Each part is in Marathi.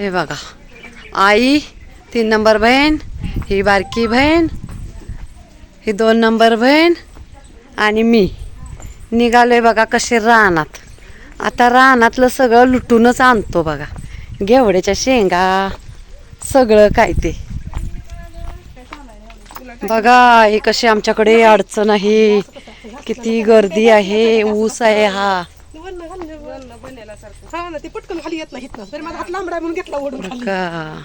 हे बघा. आई तीन नंबर बहीण ही बारकी बहीण ही दोन नंबर बहीण आणि मी. निघालोय बघा कसे रानात. आता रानातलं सगळं लुटूनच आणतो बघा. घेवड्याच्या शेंगा सगळं काय ते. बघा हे कशी आमच्याकडे अडचण आहे. किती गर्दी आहे ऊस आहे हा. हा ना ते पटकन खाली येत नाही इथनं तरी माझा हात लांबडा म्हणून घेतला ओढून खाली. का?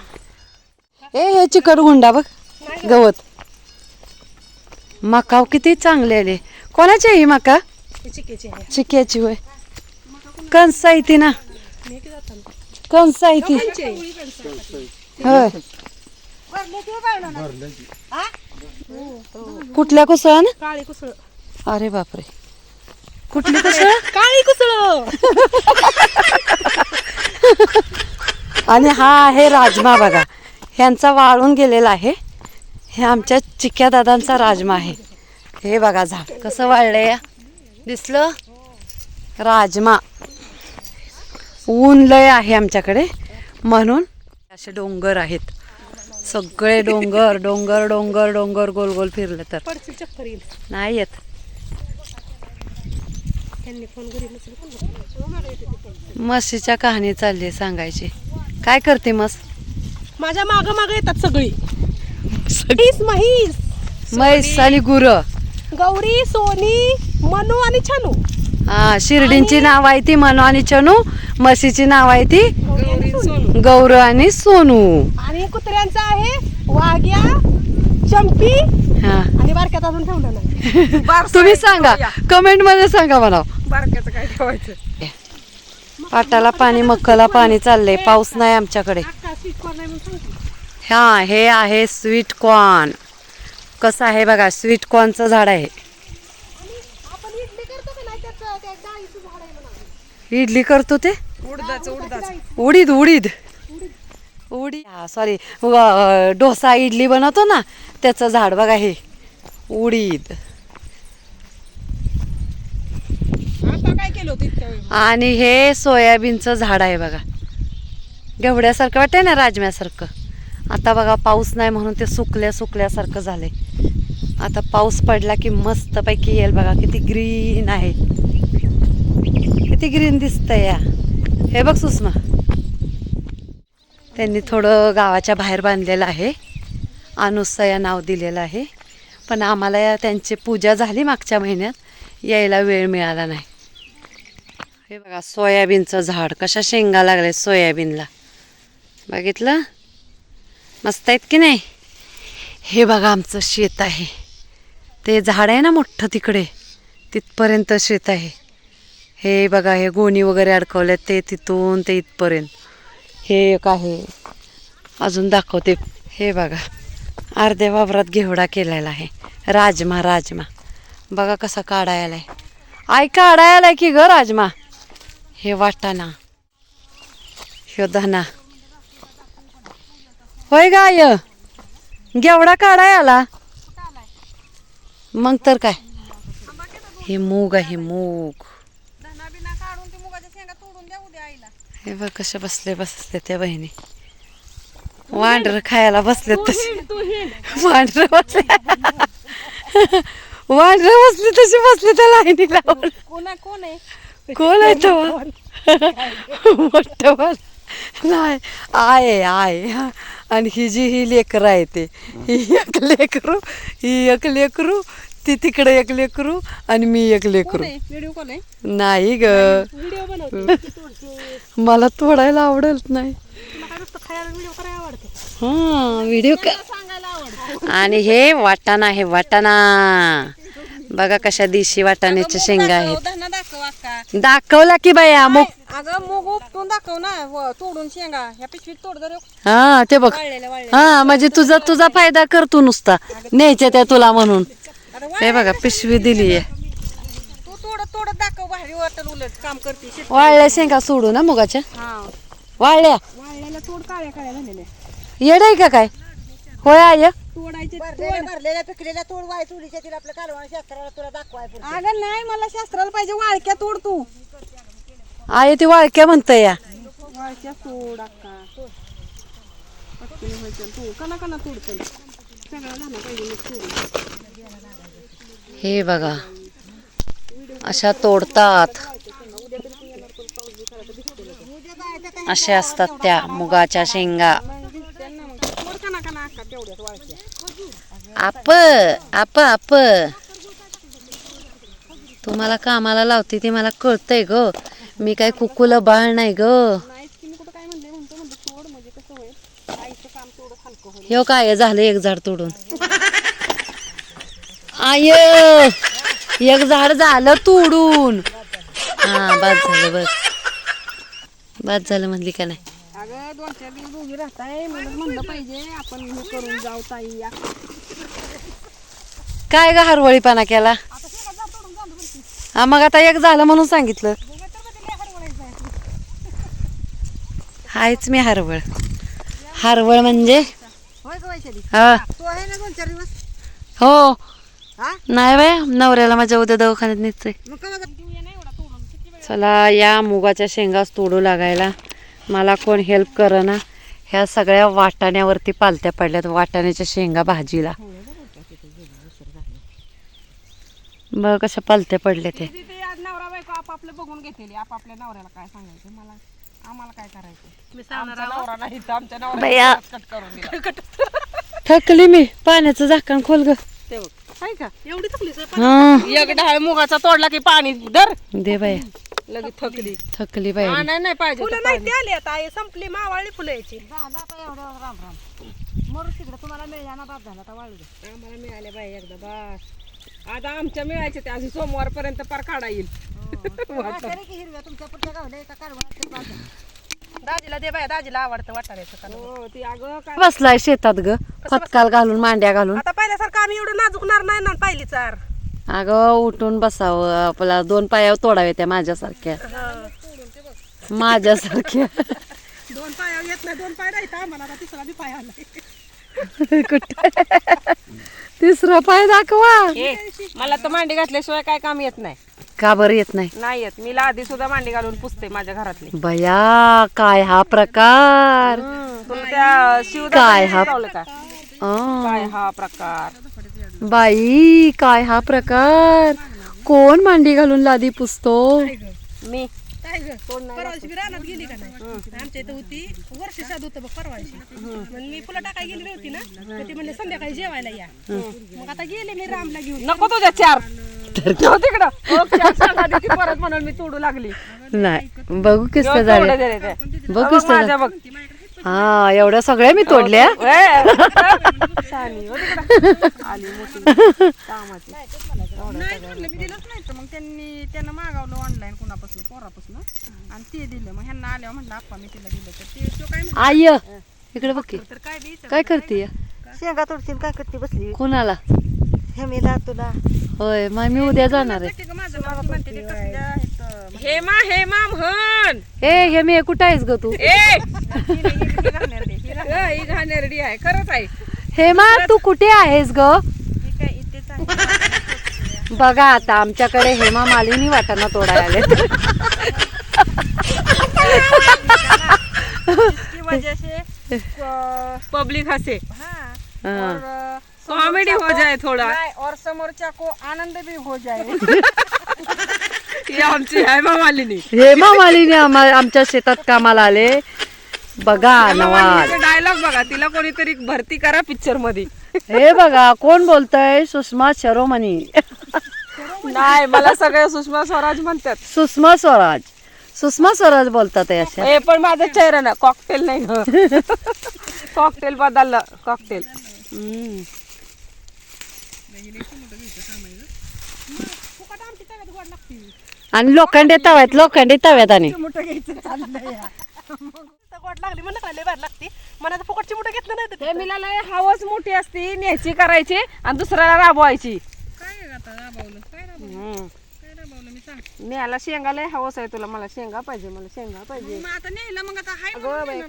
ए हे चिकट गुंडा बघ गवत. मकाव किती चांगले आले. कोणाची आहे ही मका हे चिकेचे आहे. चिक्याची होय. कणस आहे ती ना मी किती जाताना कणस आहे ती होय कुठल्या कुसळ काळी कुसळ. अरे बापरे. कुठली कुसळ काळी कुसळ. आणि हा आहे राजमा बघा. ह्यांचा वाळून गेलेला आहे. हे आमच्या चिक्या दादांचा राजमा आहे. हे बघा झाड कसं वाळलंय या? दिसलं? राजमा. ऊन लय आहे आमच्याकडे. म्हणून असे डोंगर आहेत. सगळे डोंगर डोंगर डोंगर डोंगर गोल गोल फिरले तर. नाही येत त्यांनी फोन घरी नसेल कोण म्हशीच्या कहाणी चालली आहे सांगायची. काय करते मस माझ्या माग माग येतात सगळी. म्हैस. म्हैस म्हैस आणि गुरं. गौरी सोनी मनू आणि छनू. हा शिर्डींची नाव आहे ती मनू आणि चनू म्हशीची नाव आहे ती गौर आणि सोनू. आणि कुत्र्यांचं आहे वाघ्या चंपी. हा. आणि बारक्यात अजून ठेवलं नाही. तुम्ही सांगा. कमेंटमध्ये सांगा मला. बारक्याचं काय ठेवायचं? पाटाला पाणी मक्कला पाणी चाललंय पाऊस नाही आमच्याकडे. हा हे आहे स्वीट कॉर्न कसं आहे बघा स्वीट कॉर्नचं झाड आहे. इडली करतो ते? उडदाचं उडदाचं. उडीद उडीद. उडीद. सॉरी डोसा इडली बनवतो ना त्याचं झाड बघा हे. उडीद आता काय केलं होतं इतक्या आणि हे सोयाबीनचं झाड आहे बघा. गेवड्यासारखं वाटतंय ना राजम्यासारखं? आता बघा पाऊस नाही म्हणून ते सुकल्या सुकल्यासारखं झालंय. आता पाऊस पडला की मस्तपैकी येईल बघा किती ग्रीन आहे. किती ग्रीन दिसतंय या. हे बघ सुषमा. त्यांनी थोडं गावाच्या बाहेर बांधलेलं आहे. अनुसा या नाव दिलेलं आहे. पण आम्हाला या त्यांची पूजा झाली मागच्या महिन्यात. यायला वेळ मिळाला नाही. हे बघा सोयाबीनचं झाड. कशा शेंगा लागले सोयाबीनला? बघितलं? मस्त आहेत की नाही? हे बघा आमचं शेत आहे. ते झाड आहे ना मोठं तिकडे? तिथपर्यंत शेत आहे. हे बघा हे गोणी वगैरे अडकवले ते तिथून ते इथपर्यंत. हे एक आहे. अजून दाखवते. हे बघा अर्ध्या वावरात घेवडा केलेला आहे. राजमा राजमा. बघा कसा काढायला आहे आई काढायला की ग राजमा? हे वाटाणा. ह्यो धना होय गाय घेवडा काढाय आला? मग तर काय? हे मूग आहे मूग. हे बघ कशा बसले बसले त्या बहिणी. वांढर खायला बसले तसे. वांढर बसले. वांढर बसले तसे बसले त्या लाईनी लावून कोण आहे? कोण आहे तो? मोठं नाही आहे आहे. हा. आणि ही जी ही लेकरं आहे ते. ही एक लेकरू ही एक लेकरू ती तिकडे एक लेकरू आणि मी एक लेकरू. नाही ग. मला तोडायला आवडत नाही. हा व्हिडिओ आणि हे वाटाणा आहे वाटाणा. बघा कशा दिशी वाटाण्याच्या शेंगा आहेत. दाखवला की बाया मग अगं मूग उपटून दाखव ना व तोडून शेंगा. ह्या पिशवीत तोड जर. हा ते बघ. वाळलेल्या वाळलेल्या. हा म्हणजे तुझा तुझा फायदा करतो नुसता. न्यायच्या त्या तुला म्हणून. आता हे बघा पिशवी दिली आहे. तू तोडत तोडत दाखव भारी वाटत उलट काम करते. शेत वाळल्या शेंगा सोडू ना मुगाच्या? हा. वाळल्या? वाळलेल्या तोड काळ्या काळ्या झालेल्या. येड आहे का काय? होय आय तोडायचे भरलेल्या पिकलेल्या तोड वाय चुलीच्या तिला आपल्या कालवण शास्त्राला तुला दाखवाय पुढे अगं नाही मला शास्त्राला पाहिजे वाळक्या तोड तू. आय ती वाळक्या म्हणतंय या. वाळक्या सोड अक्का. पटकन व्हायचं तू. कना कना तोडतं सगळं झालं पाहिजे मग सोडून हे बघा अशा तोडतात. अशा असतात त्या मुगाच्या शेंगा सोड कना कना अक्का तेवढ्यात वाळक्या आप आप आप. तुम्हाला कामाला लावते ते मला कळतंय ग. मी काय कुकूला बाळ नाही ग. नाहीच काय हे काय झालं एक झाड तोडून. आय एक झाड झालं तोडून. हा बाद झालं बस बाद झालं म्हणली का नाही? अगं दोन चार दिवस उभी राहताय म्हणून म्हणलं पाहिजे आपण हे करून जाऊ ताई. काय ग हरवळीपणा केला? हा मग आता एक झालं म्हणून सांगितलं. हायच मी हरवळ. हरवळ म्हणजे? हा. नाही बाय नवऱ्याला माझ्या उद्या दवाखान्यात निघतंय कवा चला या मुगाच्या शेंगाच तोडू लागायला. मला कोण हेल्प करना. ह्या सगळ्या वाटाण्यावरती पालत्या पडल्यात वाटाण्याच्या शेंगा भाजीला. बघ कशा पालत्या पडल्या ते ते आज नवरा बायको आपापलं बघून घेतलेली आपापल्या नवऱ्याला काय सांगायचं? मला आम्हाला काय करायचं? आमचा नवरा नाही तर आमच्या नवरा बया कट करून दिला. थकली मी. पाण्याचं झाकण खोल ग. ते बघ. आहे का? एवढी थकली हा. एक डाळ मुगाचा तोडला की पाणी धर. दे बाया लगेच थकली. थकली बाया हा, नाही नाही पाहिजे फुलं नाही आली आता. आई संपली मावाळली फुलं याची दादा आता एवढं राम राम. मरू तिकडे. तुम्हाला मिळाला बाप झाला आता वाळू दे. आम्हाला मिळाले बाई एकदा बस. आता आमच्या मिळायचे ते अजून सोमवार पर्यंत पार काढा येईल. वाटाणे. की हिरव्या तुमच्या पुढच्या एका. दाजीला दे बाय दाजीला आवडतं वाटाण्याचं हो ती अगं काय बसलाय शेतात ग. खतकाल घालून मांड्या घालून. आता पहिल्यासारखं आम्ही एवढं नाजुकणार नाही ना पहिली चार. अगं उठून बसावं आपला दोन पायावर तोडावे त्या माझ्यासारख्या. माझ्यासारख्या. दोन पाया येत नाही दोन पाय राहता आम्हाला आता तिसरा बी पाय आलाय. कुठे? तिसरा पाय दाखवा. मला तर मांडी घातल्याशिवाय काय काम येत नाही. का बरं येत नाही? नाही येत. मी आधी सुद्धा मांडी घालून पुसते माझ्या घरातली. बया काय हा प्रकार? तुला त्या शिवदा काय हा का? काय हा प्रकार? बाई काय हा प्रकार? कोण मांडी घालून लादी पुसतो? मी. मी रानात गेली का नाही? आमच्या इथं होती. वर्ष साध होतं बघ परवाशी म्हणून मी फुलं टाकाय गेली नव्हती ना? तर ती म्हणले संध्याकाळी जेवायला या. मग आता गेले मी रामला घेऊन. नको तुझ्या चार. ठेव तिकडं हो, परत म्हणून मी तोडू लागली. नाही बघू किस्त झाले. बघ माझ्या बघ. हा एवढ्या सगळ्या मी तोडल्या. शानी, हो. तिकडं. आली मोठी. कामाची. नाही म्हणलं मी दिलंच नाही. तर मग त्यांनी त्यांना मागवलं ऑनलाईन कोणापासून पोरापासून. आणि ते दिलं. मग ह्यांना आल्यावर म्हणलं आप्पा मी तिला दिलं. तर ते तो काय म्हणतो? आय इकडे बघ की. तर काय द्यायचं काय करते? शेंगा तोडतील काय करते बसली? कोणाला? हे मी तुला होय मग मी उद्या जाणार आहे. ते माझं ती म्हणते ते कसल्या आहेत अं, हेमा हेमा म्हण. ए हे मी कुठं आहेस ग तू? ए. घालणार अ, ही घाणेरडी आहे खरंच आहे. हेमा तू कुठे आहेस ग? ही बघा आता आमच्याकडे हेमा मालिनी वाटाणा तोडायला आले की वजह से अं, पब्लिक हसे. हाँ और अं, कॉमेडी हो जाए थोडा. नहीं, और समोरच्या को आनंद भी हो जाए ही आमची हेमा मालिनी. हेमा मालिनी आम्हा आमच्या शेतात कामाला आले. बघा नवाज डायलॉग बघा तिला कोणीतरी भरती करा पिक्चरमध्ये. हे बघा कोण बोलतय? सुषमा शरोमणी नाही मला सगळे सुषमा स्वराज म्हणतात. सुषमा स्वराज. सुषमा स्वराज बोलतात हे अशा. हे पण माझा चेहरा ना कॉकटेल नाही कॉकटेल बदललं. कॉकटेल हम्म. आणि लोखंडे तव्यात लोखंडे तव्यात आणि. गोट लागली म्हणलं काय लय भारी लागते. मला फुकटची मुठं घेतलं नाही तर हे मिळालं हवस मोठी असती न्यायची करायची आणि दुसऱ्याला राबवायची. काय आता राबवलं? काय राबवलं? काय राबवलं? मी सांग. न्यायला शेंगा लय हवस आहे तुला. मला शेंगा पाहिजे मला शेंगा पाहिजे. मग आता नेलं मग आता हाय अगं बाई,